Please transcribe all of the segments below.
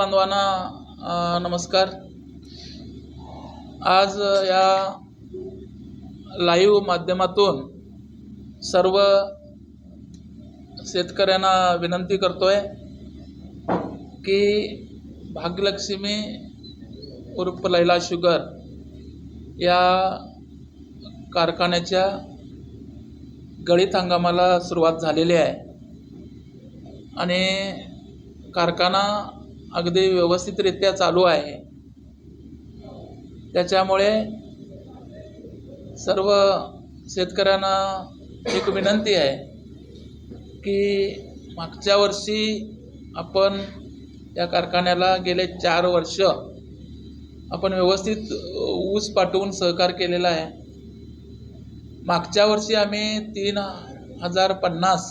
बांधवांना नमस्कार. आज या लाईव्ह माध्यमातून सर्व शेतकऱ्यांना विनंती करतोय की भाग्यलक्ष्मी उर्फ लैला शुगर या कारखान्याच्या गळीत हंगामाला सुरुवात झालेली आहे. आणि कारखाना अगदी व्यवस्थितरित्या चालू आहे. त्याच्यामुळे सर्व शेतकऱ्यांना एक विनंती आहे की मागच्या वर्षी आपण या कारखान्याला गेले चार वर्ष आपण व्यवस्थित ऊस पाठवून सहकार केलेला आहे. मागच्या वर्षी आम्ही तीन हजार पन्नास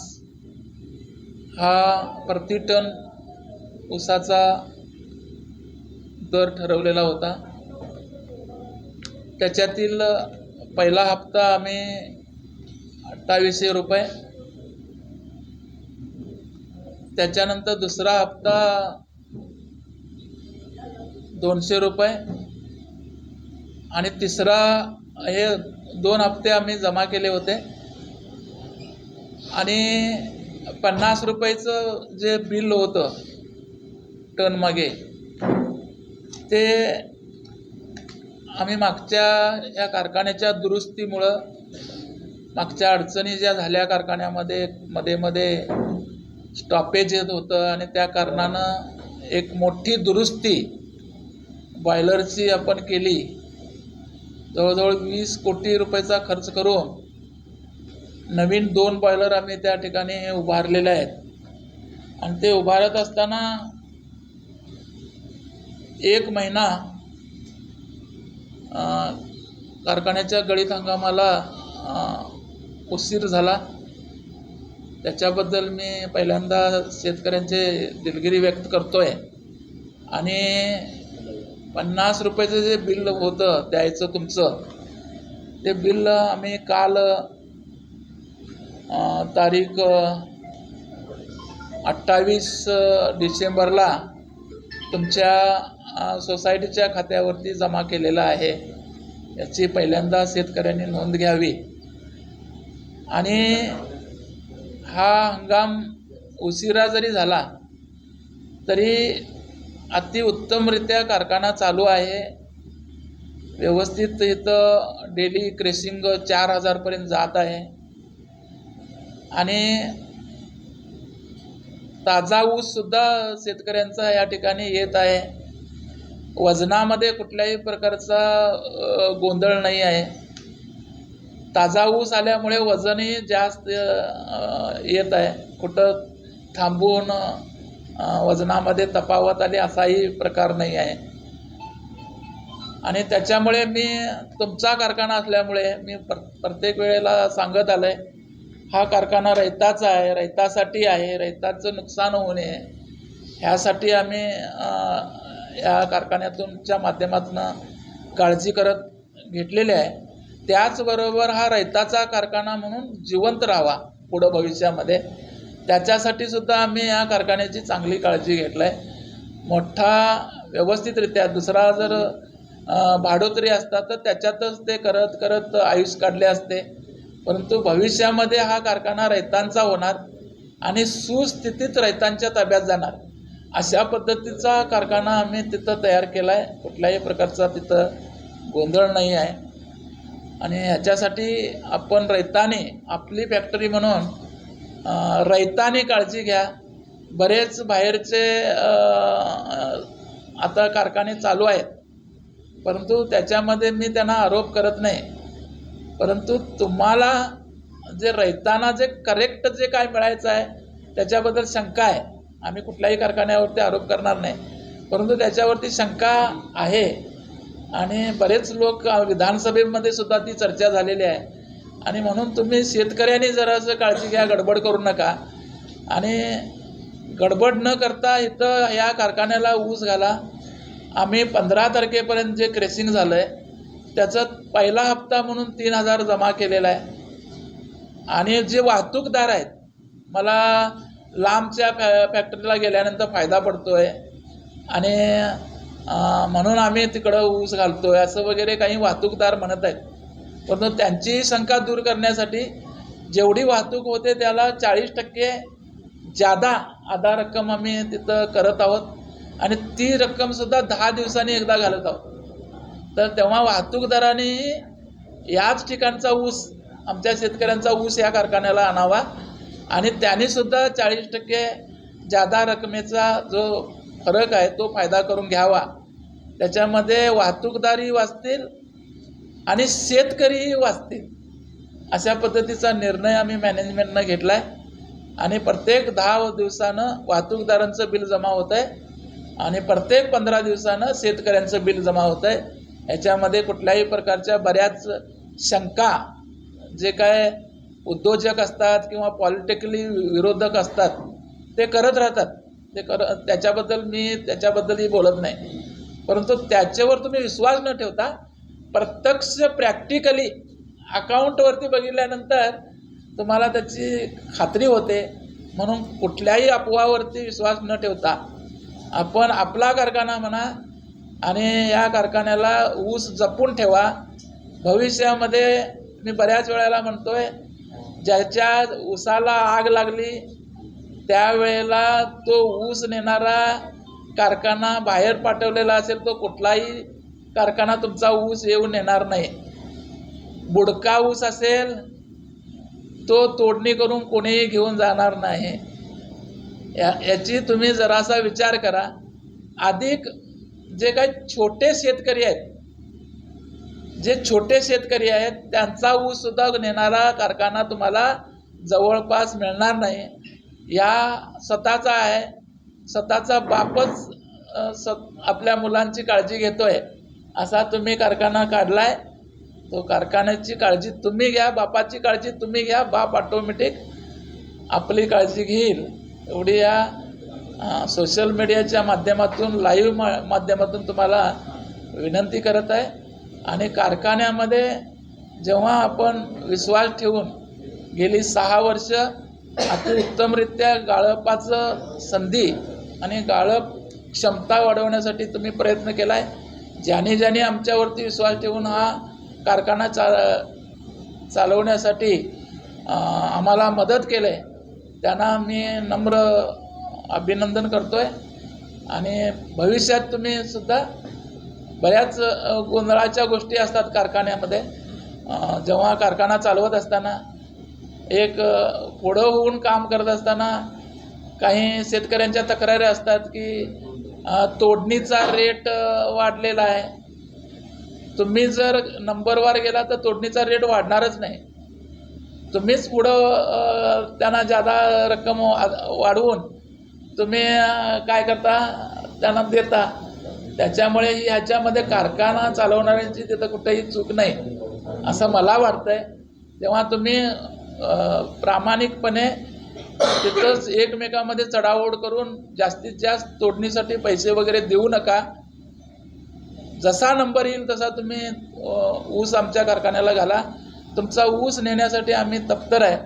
हा प्रति टन ऊसाचा दर ठरवलेला होता. त्याच्यातील पहिला हप्ता आम्ही अठ्ठावीसशे रुपये. त्याच्यानंतर दुसरा हप्ता दोनशे रुपये. आणि तिसरा हे दोन हप्ते आम्ही जमा केले होते. आणि पन्नास रुपयाचं जे बिल होतं टन मागे. ते आम्ही मागच्या या कारखान्याच्या दुरुस्तीमुळं मागच्या अडचणी ज्या झाल्या कारखान्यामध्ये मध्ये मध्ये स्टॉपेज येत होतं आणि त्या कारणानं एक मोठी दुरुस्ती बॉयलरची आपण केली. जवळजवळ वीस कोटी रुपयाचा खर्च करून नवीन दोन बॉयलर आम्ही त्या ठिकाणी उभारलेले आहेत. आणि ते उभारत असताना एक महिना कारखान्याच्या गळीत हंगामाला उशीर झाला. त्याच्याबद्दल मी पहिल्यांदा शेतकऱ्यांचे दिलगिरी व्यक्त करतो आहे आणि पन्नास रुपयाचं जे बिल होतं द्यायचं तुमचं ते बिल आम्ही काल तारीख अठ्ठावीस डिसेंबरला तुमच्या सोसायटीच्या खात्यावरती जमा केलेला आहे. याची पहिल्यांदा शेतकऱ्यांनी नोंद घ्यावी. आणि हा हंगाम उशिरा जरी झाला तरी अतिउत्तमरित्या कारखाना चालू आहे. व्यवस्थित इथं डेली क्रेसिंग चार हजारपर्यंत जात आहे. आणि ताजा ऊससुद्धा शेतकऱ्यांचा या ठिकाणी येत आहे. वजनामध्ये कुठल्याही प्रकारचा गोंधळ नाही आहे. ताजा ऊस आल्यामुळे वजनही जास्त येत आहे. कुठं थांबून वजनामध्ये तपावत आली असाही प्रकार नाही आहे. आणि त्याच्यामुळे मी तुमचा कारखाना असल्यामुळे मी प्र प्रत्येक वेळेला सांगत आलं आहे हा कारखाना रैताचा आहे रैतासाठी आहे रैताचं नुकसान होऊ नये ह्यासाठी आम्ही या कारखान्यातूनच्या माध्यमातून काळजी करत घेतलेली आहे. त्याचबरोबर हा रैताचा कारखाना म्हणून जिवंत राहावा पुढं भविष्यामध्ये. त्याच्यासाठी सुद्धा आम्ही या कारखान्याची चांगली काळजी घेतली आहे मोठा व्यवस्थितरित्या दुसरा जर भाडोतरी असता तर त्याच्यातच ते करत करत आयुष्य काढले असते. परंतु भविष्यामध्ये हा कारखाना रैतांचा होणार आणि सुस्थितीत रैतांच्या ताब्यात जाणार. अशा पद्धतीचा कारखाना आम्ही तिथं तयार केला आहे कुठल्याही प्रकारचा तिथं गोंधळ नाही आहे. आणि ह्याच्यासाठी आपण रैताने आपली फॅक्टरी म्हणून अं, रैताने काळजी घ्या. बरेच बाहेरचे आता कारखाने चालू आहेत. परंतु त्याच्यामध्ये मी त्यांना आरोप करत नाही. परंतु तुम्हाला जे रयताना जे करेक्ट जे काय मिळायचं आहे त्याच्याबद्दल शंका आहे. आम्ही कुठल्याही कारखान्यावरती आरोप करणार नाही. परंतु त्याच्यावरती शंका आहे. आणि बरेच लोक विधानसभेमध्ये सुद्धा ती चर्चा झालेली आहे. आणि म्हणून तुम्ही शेतकऱ्यांनी जरासं काळजी घ्या गडबड करू नका. आणि गडबड न करता इथं या कारखान्याला ऊस घाला. आम्ही पंधरा तारखेपर्यंत जे क्रेसिंग झालं आहे त्याचा पहिला हप्ता म्हणून तीन हजार जमा केलेला आहे. आणि जे वाहतूकदार आहेत मला लांबच्या फॅ फॅक्टरीला गेल्यानंतर फायदा पडतो आहे आणि म्हणून आम्ही तिकडं ऊस घालतो आहे असं वगैरे काही वाहतूकदार म्हणत आहेत. परंतु त्यांची शंका दूर करण्यासाठी जेवढी वाहतूक होते त्याला चाळीस टक्के जादा आधार रक्कम आम्ही तिथं करत आहोत. आणि ती रक्कमसुद्धा दहा दिवसांनी एकदा घालत आहोत. तर तेव्हा वाहतूकदारांनी याच ठिकाणचा ऊस आमच्या शेतकऱ्यांचा ऊस या कारखान्याला आणावा. आणि त्यांनीसुद्धा चाळीस टक्के जादा रकमेचा जो फरक आहे तो फायदा करून घ्यावा. त्याच्यामध्ये वाहतूकदारही वाचतील आणि शेतकरीही वाचतील. अशा पद्धतीचा निर्णय आम्ही मॅनेजमेंटनं घेतला आहे आणि प्रत्येक दहा दिवसानं वाहतूकदारांचं बिल जमा होतं आहे आणि प्रत्येक पंधरा दिवसानं शेतकऱ्यांचं बिल जमा होतं आहे याच्यामध्ये कुठल्याही प्रकारच्या बऱ्याच शंका जे काय उद्योजक असतात किंवा पॉलिटिकली विरोधक असतात ते करत राहतात. ते कर त्याच्याबद्दल मी त्याच्याबद्दलही बोलत नाही. परंतु त्याच्यावर तुम्ही विश्वास न ठेवता प्रत्यक्ष प्रॅक्टिकली अकाउंटवरती बघितल्यानंतर तुम्हाला त्याची खात्री होते. म्हणून कुठल्याही अफवावरती विश्वास न ठेवता आपण आपला कारखाना म्हणा आणि या कारखान्याला ऊस जपून ठेवा. भविष्यामध्ये मी बऱ्याच वेळेला म्हणतोय ज्याच्या ऊसाला आग लागली त्यावेळेला तो ऊस नेणारा कारखाना बाहेर पाठवलेला असेल तो कुठलाही कारखाना तुमचा ऊस येऊन येणार नाही. बुडका ऊस असेल तो तोडणी करून कोणीही घेऊन जाणार नाही. या याची तुम्ही जरासा विचार करा. अधिक जे काही छोटे शेतकरी आहेत जे छोटे शेतकरी आहेत त्यांचा ऊस सुद्धा नेणारा कारखाना तुम्हाला जवळपास मिळणार नाही. या स्वतःचा आहे. स्वतःचा बापच स आपल्या मुलांची काळजी घेतो आहे असा तुम्ही कारखाना काढलाय. तो कारखान्याची काळजी तुम्ही घ्या बापाची काळजी तुम्ही घ्या बाप ऑटोमॅटिक आपली काळजी घेईल. एवढी या सोशल मीडियाच्या माध्यमातून लाईव्ह मा माध्यमातून तुम्हाला विनंती करत आहे. आणि कारखान्यामध्ये जेव्हा आपण विश्वास ठेवून गेली सहा वर्ष अतिउत्तमरित्या गाळपाचं संधी आणि गाळप क्षमता वाढवण्यासाठी तुम्ही प्रयत्न केला आहे ज्याने ज्याने आमच्यावरती विश्वास ठेवून हा कारखाना चा चालवण्यासाठी आम्हाला मदत केलं आहे त्यांना मी नम्र अभिनंदन करतो आहे आणि भविष्यात तुम्ही सुद्धा बऱ्याच गोंधळाच्या गोष्टी असतात कारखान्यामध्ये. जेव्हा कारखाना चालवत असताना एक पुढं होऊन काम करत असताना काही शेतकऱ्यांच्या तक्रारी असतात की तोडणीचा रेट वाढलेला आहे. तुम्ही जर नंबरवर गेला तर तोडणीचा रेट वाढणारच नाही. तुम्हीच पुढं त्यांना जादा रक्कम वाढवून तुम्ही काय करता? त्यांना देता. त्याच्यामुळे ह्याच्यामध्ये कारखाना चालवणाऱ्यांची तिथं कुठेही चूक नाही असं मला वाटतंय. तेव्हा तुम्ही प्रामाणिकपणे तिथंच एकमेकामध्ये चढाओढ करून जास्तीत जास्त तोडणीसाठी पैसे वगैरे देऊ नका. जसा नंबर येईल तसा तुम्ही ऊस आमच्या कारखान्याला घाला. तुमचा ऊस नेण्यासाठी आम्ही तप्तर आहे.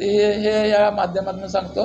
हे हे या माध्यमातून सांगतो.